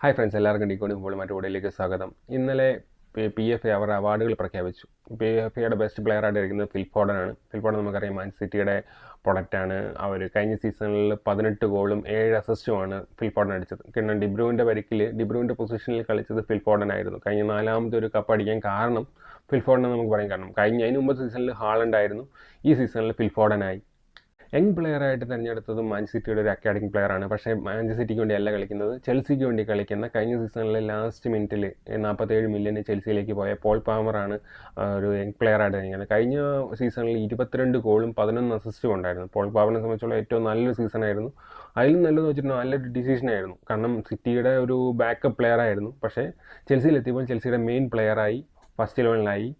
Hi friends എല്ലാവർക്കും ഡീക്കോണി football മറ്റു സ്വാഗതം. ഇന്നലെ പി എഫ് എ അവർ അവാർഡുകൾ പ്രഖ്യാപിച്ചു. പി എഫ് എയുടെ ബെസ്റ്റ് പ്ലെയർ ആയിട്ട് ഇരിക്കുന്നത് ഫിൽഫോർഡൻ ആണ്. ഫിൽഫോർഡൻ നമുക്കറിയാം മാൻ സിറ്റിയുടെ പ്രൊഡക്റ്റാണ് അവർ കഴിഞ്ഞ സീസണിൽ പതിനെട്ട് ഗോളും ഏഴ് അസിസ്റ്റുമാണ് ഫിൽഫോർഡൻ അടിച്ചത്. കാരണം ഡിബ്രൂവിന്റെ വരിക്കിൽ ഡിബ്രൂവിന്റെ പൊസിഷനിൽ കളിച്ചത് ഫിൽഫോർഡൻ ആയിരുന്നു. കഴിഞ്ഞ നാലാമത്തെ ഒരു കപ്പ് അടിക്കാൻ കാരണം ഫിൽഫോർഡൻ നമുക്ക് പറയാൻ കാരണം കഴിഞ്ഞ അതിന് മുമ്പ് സീസണിൽ ഹാളുണ്ടായിരുന്നു ഈ സീസണിൽ ഫിൽഫോർഡനായി യങ് പ്ലെയർ ആയിട്ട് തിരഞ്ഞെടുത്തത് മാഞ്ചസിറ്റിയുടെ ഒരു അക്കാഡമിക് പ്ലെയർ ആണ്. പക്ഷേ മാഞ്ചസിറ്റിക്ക് വേണ്ടിയല്ല കളിക്കുന്നത്. ചെൽസിക്ക് വേണ്ടി കളിക്കുന്ന കഴിഞ്ഞ സീസണിലെ ലാസ്റ്റ് മിനിറ്റിൽ നാൽപ്പത്തേഴ് മില്യന് ചെൽസിയിലേക്ക് പോയ പോൾ പാമറാണ് ഒരു യങ് പ്ലെയർ ആയിട്ട് തിരഞ്ഞെടുക്കുന്നത്. കഴിഞ്ഞ സീസണിൽ ഇരുപത്തിരണ്ട് ഗോളും പതിനൊന്ന് അസിസ്റ്റും ഉണ്ടായിരുന്നു. പോൾ പാമറിനെ സംബന്ധിച്ചുള്ള ഏറ്റവും നല്ലൊരു സീസണായിരുന്നു അതിലും നല്ലതെന്ന് വെച്ചിട്ടുണ്ടെങ്കിൽ നല്ലൊരു ഡിസിഷൻ ആയിരുന്നു. കാരണം സിറ്റിയുടെ ഒരു ബാക്കപ്പ് പ്ലെയർ ആയിരുന്നു. പക്ഷേ ചെൽസിയിലെത്തിയപ്പോൾ ചെൽസിയുടെ മെയിൻ പ്ലെയറായി ഫസ്റ്റ് ഇലവനിലായി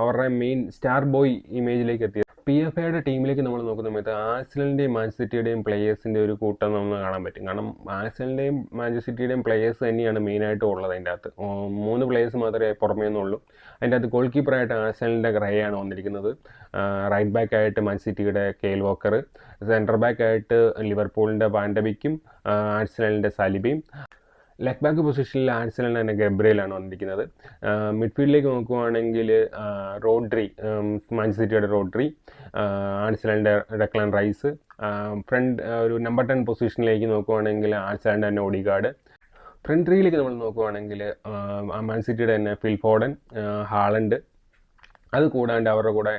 അവരുടെ മെയിൻ സ്റ്റാർ ബോയ് ഇമേജിലേക്ക് എത്തിയത് പി എഫ് ഐയുടെ ടീമിലേക്ക് നമ്മൾ നോക്കുന്ന സമയത്ത് ആഴ്സണലിന്റെയും മാഞ്ചസ്റ്റർ സിറ്റിയുടെയും പ്ലേയേഴ്സിന്റെ ഒരു കൂട്ടം നമുക്ക് കാണാൻ പറ്റും. കാരണം ആഴ്സണലിന്റെയും മാഞ്ചസ്റ്റർ സിറ്റിയുടെയും പ്ലേയേഴ്സ് തന്നെയാണ് മെയിനായിട്ട് ഉള്ളത് അതിന്റെ അകത്ത്. മൂന്ന് പ്ലേയേഴ്സ് മാത്രമേ പുറമേ നിന്നുള്ളൂ. അതിന്റെ അകത്ത് ഗോൾ കീപ്പറായിട്ട് ആഴ്സണലിന്റെ ഗ്രേയാണ് വന്നിരിക്കുന്നത്. റൈറ്റ് ബാക്ക് ആയിട്ട് സിറ്റിയുടെ കെയിൽ വോക്കർ സെന്റർ ബാക്ക് ആയിട്ട് ലിവർപൂളിന്റെ പാൻഡബിക്കും ആഴ്സണലിന്റെ സലിബയും ലെഗ് ബാക്ക് പൊസിഷനിൽ ആഴ്സണൽ തന്നെ ഗബ്രയിലാണ് വന്നിരിക്കുന്നത്. മിഡ്ഫീൽഡിലേക്ക് നോക്കുവാണെങ്കിൽ റോഡ്രി മാഞ്ചസ്റ്റർ സിറ്റിയുടെ റോഡ്രി ആഴ്സണലിന്റെ ഡെക്ലാൻ റൈസ് ഫ്രണ്ട് ഒരു നമ്പർ ടെൻ പൊസിഷനിലേക്ക് നോക്കുവാണെങ്കിൽ ആഴ്സണലിന്റെ തന്നെ ഓഡിഗാർഡ്. ഫ്രണ്ട് ത്രീയിലേക്ക് നമ്മൾ നോക്കുവാണെങ്കിൽ മാൻ സിറ്റിയുടെ തന്നെ ഫിൽ ഫോഡൻ ഹാളണ്ട് അത് കൂടാണ്ട് അവരുടെ കൂടെ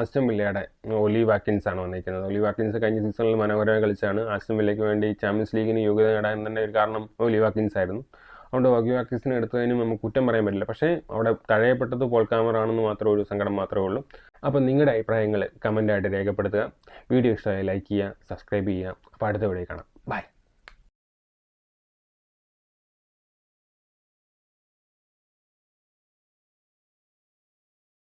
ആസ്റ്റം വില്ലയുടെ ഒലി വാക്കിൻസ് ആണ് വന്നിരിക്കുന്നത്. ഒലി വാക്കിൻസ് കഴിഞ്ഞ സീസണിൽ മനോഹരമായി കളിച്ചാണ്. ആസ്റ്റം വില്ലയ്ക്ക് വേണ്ടി ചാമ്പ്യൻസ് ലീഗിന് യോഗ്യത നേടാൻ തന്നെ ഒരു കാരണം ഒലി വാക്കിൻസ് ആയിരുന്നു. അതുകൊണ്ട് വഗി വാക്കിൻസിനെ എടുത്തതിന് നമുക്ക് കുറ്റം പറയാൻ പറ്റില്ല. പക്ഷേ അവിടെ തഴയപ്പെട്ടത് പോൾ കാമറാണെന്ന് മാത്രമേ ഒരു സങ്കടം മാത്രമേ ഉള്ളൂ. അപ്പോൾ നിങ്ങളുടെ അഭിപ്രായങ്ങൾ കമന്റായിട്ട് രേഖപ്പെടുത്തുക. വീഡിയോ ഇഷ്ടമായി ലൈക്ക് ചെയ്യുക സബ്സ്ക്രൈബ് ചെയ്യുക. അപ്പോൾ അടുത്ത വീഡിയോ കാണാം. ബൈ.